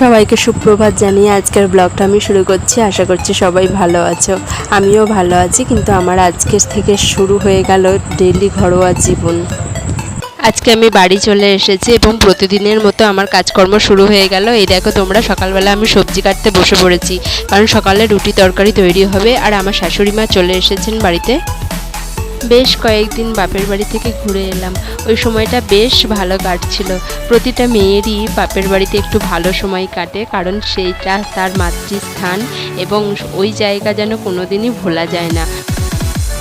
সবাইকে সুপ্রভাত জানিয়ে আজকের ব্লগটা আমি শুরু করছি। আশা করছি সবাই ভালো আছো। আমিও ভালো আছি, কিন্তু আমার আজকের থেকে শুরু হয়ে গেল ডেলি ঘরোয়া জীবন। আজকে আমি বাড়ি চলে এসেছি এবং প্রতিদিনের মতো আমার কাজকর্ম শুরু হয়ে গেল। এই দেখো তোমরা, সকালবেলা আমি সবজি কাটতে বসে পড়েছি। কারণ সকালে রুটি তরকারি তৈরি হবে, আর আমার শাশুড়ি মা চলে এসেছেন বাড়িতে। বেশ কয়েকদিন বাপের বাড়ি থেকে ঘুরে এলাম। ওই সময়টা বেশ ভালো কাটছিল। প্রতিটা মেয়েরই বাপের বাড়িতে একটু ভালো সময় কাটে, কারণ সেইটা তার মাতৃস্থান এবং ওই জায়গা যেন কোনোদিনই ভোলা যায় না।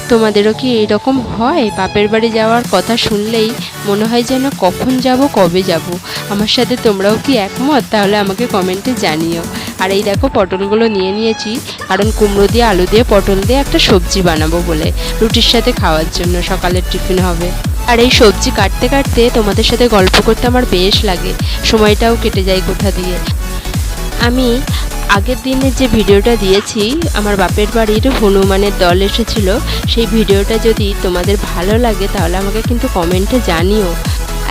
তোমাদেরও কি এইরকম হয়? বাপের বাড়ি যাওয়ার কথা শুনলেই মনে হয় যেন কখন যাব, কবে যাব? আমার সাথে তোমরাও কি একমত? তাহলে আমাকে কমেন্টে জানিও। আর এই দেখো পটলগুলো নিয়ে নিয়েছি। কারণ কুমড়ো দিয়ে, আলু দিয়ে, পটল দিয়ে একটা সবজি বানাবো বলে। রুটির সাথে খাওয়ার জন্য সকালের টিফিন হবে। আর এই সবজি কাটতে কাটতে তোমাদের সাথে গল্প করতে আমার বেশ লাগে। সময়টাও কেটে যায় কোথা দিয়ে। আমি আগের দিনে যে ভিডিওটা দিয়েছি, আমার বাপের বাড়ির হনুমানের দল এসেছিল। সেই ভিডিওটা যদি তোমাদের ভালো লাগে, তাহলে আমাকে কিন্তু কমেন্টে জানিও।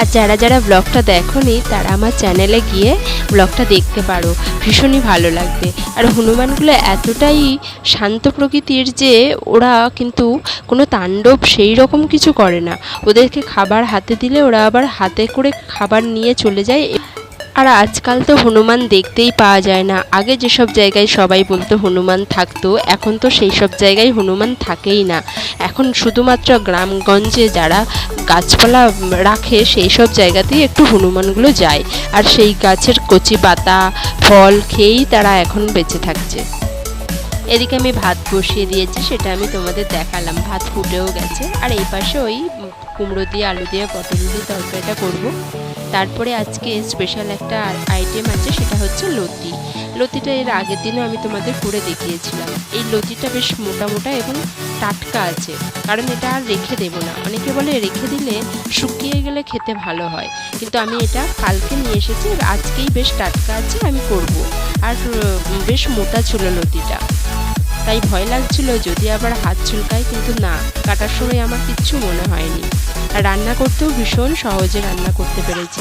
আর যারা যারা ব্লগটা দেখোনি, তারা আমার চ্যানেলে গিয়ে ব্লগটা দেখতে পারো। ভীষণই ভালো লাগবে। আর হনুমানগুলো এতটাই শান্ত প্রকৃতির যে, ওরা কিন্তু কোনো তাণ্ডব সেই রকম কিছু করে না। ওদেরকে খাবার হাতে দিলে ওরা আবার হাতে করে খাবার নিয়ে চলে যায়। আর আজকাল তো হনুমান দেখতেই পাওয়া যায় না। আগে যেসব জায়গায় সবাই বলতো হনুমান থাকতো, এখন তো সেই সব জায়গায় হনুমান থাকেই না। এখন শুধুমাত্র গ্রামগঞ্জে যারা গাছপালা রাখে সেই সব জায়গাতেই একটু হনুমানগুলো যায়। আর সেই গাছের কচি পাতা, ফল খেয়েই তারা এখন বেঁচে থাকছে। এদিকে আমি ভাত বসিয়ে দিয়েছি, সেটা আমি তোমাদের দেখালাম। ভাত ফুটেও গেছে। আর এই পাশে ওই কুমড়ো দিয়ে, আলু দিয়ে, পটল দিয়ে তরকারিটা করব। তারপরে আজকে স্পেশাল একটা আইটেম আছে, সেটা হচ্ছে লতি। লতিটা এর আগের দিনও আমি তোমাদের করে দেখিয়েছিলাম। এই লতিটা বেশ মোটা মোটা এবং টাটকা আছে, কারণ এটা আর রেখে দেবো না। অনেকে বলে রেখে দিলে শুকিয়ে গেলে খেতে ভালো হয়, কিন্তু আমি এটা কালকে নিয়ে এসেছি আজকেই বেশ টাটকা আছে, আমি করব। আর বেশ মোটা ছিল লতিটা। তাই ভয় লাগছিল যদি আবার হাত চুলকায়, কিন্তু না, কাটার সময় আমার কিচ্ছু মনে হয়নি। আর রান্না করতেও ভীষণ সহজে রান্না করতে পেরেছি।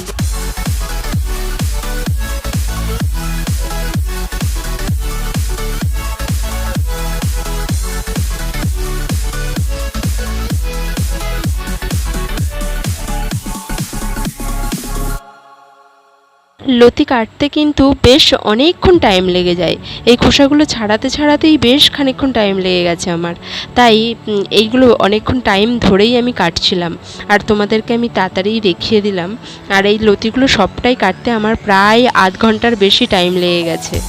লতি কাটতে কিন্তু বেশ অনেকক্ষণ টাইম লেগে যায়। এই খোসাগুলো ছাড়াতে ছাড়াতেই বেশ খানিকক্ষণ টাইম লেগে গেছে আমার। তাই এইগুলো অনেকক্ষণ টাইম ধরেই আমি কাটছিলাম। আর তোমাদেরকে আমি তাড়াতাড়ি দেখিয়ে দিলাম। আর এই লতিগুলো সবটাই কাটতে আমার প্রায় আধ ঘণ্টার বেশি টাইম লেগে গেছে।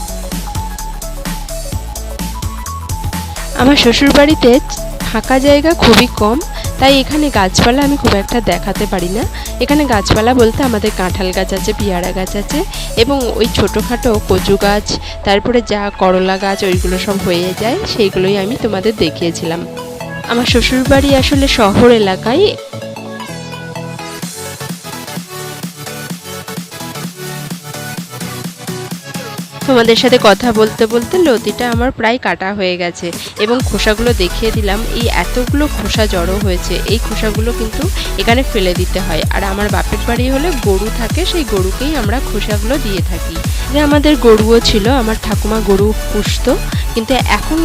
আমার শ্বশুরবাড়িতে ফাঁকা জায়গা খুবই কম। তাই এখানে গাছপালা আমি খুব একটা দেখাতে পারি না। এখানে গাছপালা বলতে আমাদের কাঁঠাল গাছ আছে, পেয়ারা গাছ আছে এবং ওই ছোটোখাটো কচু গাছ, তারপরে যা করলা গাছ ওইগুলো সব হয়ে যায়, সেইগুলোই আমি তোমাদের দেখিয়েছিলাম। আমার শ্বশুরবাড়ি আসলে শহর এলাকায় তোমাদের সাথে কথা বলতে বলতে লতিটা আমার প্রায় কাটা হয়ে গেছে এবং খোসাগুলো দেখিয়ে দিলাম, এই এতগুলো খোসা জড়ো হয়েছে, এই খোসাগুলো কিন্তু এখানে ফেলে দিতে হয়। আর আমার বাপের বাড়ি হলে গরু থাকে, সেই গরুকেই আমরা খোসাগুলো দিয়ে থাকি। যে আমাদের গরুও ছিল, আমার ঠাকুমা গরু পুষতো, কিন্তু এখন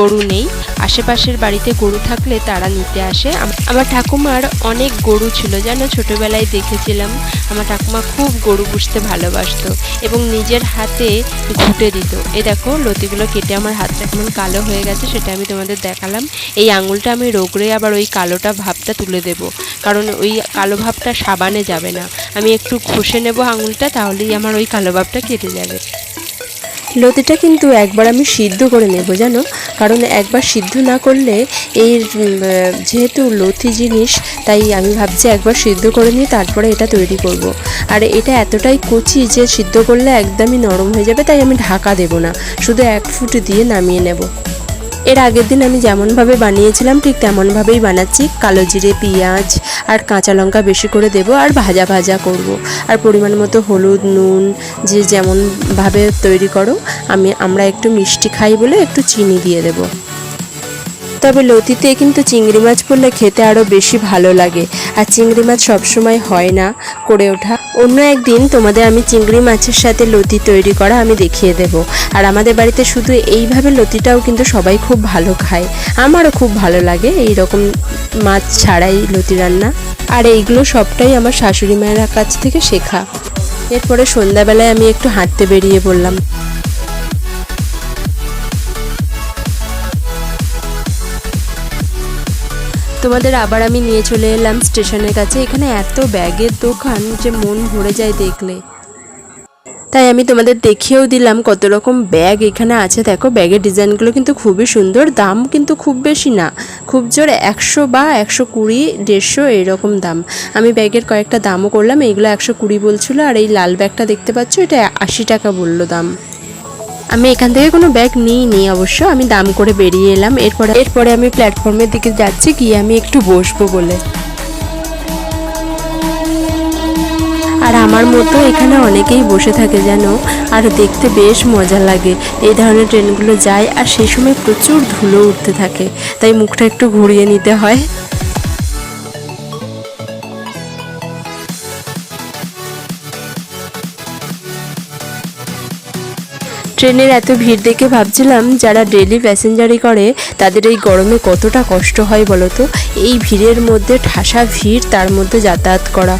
গরু নেই। আশেপাশের বাড়িতে গরু থাকলে তারা নিতে আসে। আমার ঠাকুমার অনেক গরু ছিল জানো ছোটোবেলায় দেখেছিলাম। আমার ঠাকুমা খুব গরু পুষতে ভালোবাসতো এবং নিজের হাতে ঘুটে দিত। এ দেখো, লতিগুলো কেটে আমার হাতটা কেমন কালো হয়ে গেছে, সেটা আমি তোমাদের দেখালাম। এই আঙুলটা আমি রোগড়ে আবার ওই কালোটা ভাবটা তুলে দেব। কারণ ওই কালো ভাবটা সাবানে যাবে না। আমি একটু ঘষে নেব আঙুলটা, তাহলেই আমার ওই কালো ভাবটা কেটে যাবে। লতিটা কিন্তু একবার আমি সিদ্ধ করে নেব, জানো? কারণ একবার সিদ্ধ না করলে এই যেহেতু লতি জিনিস, তাই আমি ভাবছি একবার সিদ্ধ করে নিয়ে তারপরে এটা তৈরি করব। আর এটা এতটাই কচি যে সিদ্ধ করলে একদমই নরম হয়ে যাবে, তাই আমি ঢাকা দেব না। শুধু এক ফুট দিয়ে নামিয়ে নেব। এর আগের দিন আমি যেমনভাবে বানিয়েছিলাম, ঠিক তেমনভাবেই বানাচ্ছি কালো জিরে, পেঁয়াজ আর কাঁচা লঙ্কা বেশি করে দেব আর ভাজা ভাজা করব। আর পরিমাণ মতো হলুদ, নুন, যে যেমনভাবে তৈরি করো, আমি, আমরা একটু মিষ্টি খাই বলে একটু চিনি দিয়ে দেব তবে লতিতে কিন্তু চিংড়ি মাছ পড়লে খেতে আরও বেশি ভালো লাগে। আর চিংড়ি মাছ সবসময় হয় না করে ওঠা। অন্য একদিন তোমাদের আমি চিংড়ি মাছের সাথে লতি তৈরি করা আমি দেখিয়ে দেব। আর আমাদের বাড়িতে শুধু এইভাবে লতিটাও কিন্তু সবাই খুব ভালো খায়। আমারও খুব ভালো লাগে এই রকম মাছ ছাড়াই লতি রান্না। আর এইগুলো সবটাই আমার শাশুড়ি মায়ের কাছ থেকে শেখা। এরপরে সন্ধ্যাবেলায় আমি একটু হাঁটতে বেরিয়ে পড়লাম। তোমাদের আবার আমি নিয়ে চলে এলাম স্টেশনের কাছে। এখানে এত ব্যাগের দোকান যে মন ভরে যায় দেখলে। তাই আমি তোমাদের দেখিয়েও দিলাম কত রকম ব্যাগ এখানে আছে। দেখো, ব্যাগের ডিজাইনগুলো কিন্তু খুবই সুন্দর, দাম কিন্তু খুব বেশি না। খুব জোর একশো বা একশো কুড়ি, দেড়শো এইরকম দাম। আমি ব্যাগের কয়েকটা দামও করলাম, এইগুলো একশো কুড়ি বলছিলো, আর এই লাল ব্যাগটা দেখতে পাচ্ছ, এটা আশি টাকা বলল দাম। আমি এখান থেকে কোনো ব্যাগ নিই নি অবশ্য, আমি দাম করে বেরিয়ে এলাম। এরপরে এরপরে আমি প্ল্যাটফর্মের দিকে যাচ্ছি, গিয়ে আমি একটু বসবো বলে। আর আমার মতো এখানে অনেকেই বসে থাকে যেন, আর দেখতে বেশ মজা লাগে। এই ধরনের ট্রেনগুলো যায়, আর সেই সময় প্রচুর ধুলো উঠতে থাকে, তাই মুখটা একটু ঘুরিয়ে নিতে হয়। ট্রেনের এত ভিড় দেখে ভাবছিলাম যারা ডেলি প্যাসেঞ্জারি করে, তাদের এই গরমে কতটা কষ্ট হয় বলতো? এই ভিড়ের মধ্যে ঠাসা ভিড়, তার মধ্যে যাতায়াত করা।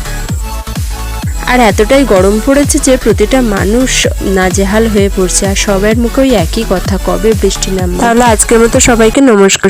আর এতটাই গরম পড়েছে যে প্রতিটা মানুষ নাজেহাল হয়ে পড়ছে, আর সবার মুখে ওই একই কথা, কবে বৃষ্টি নাম তাহলে আজকের মতো সবাইকে নমস্কার।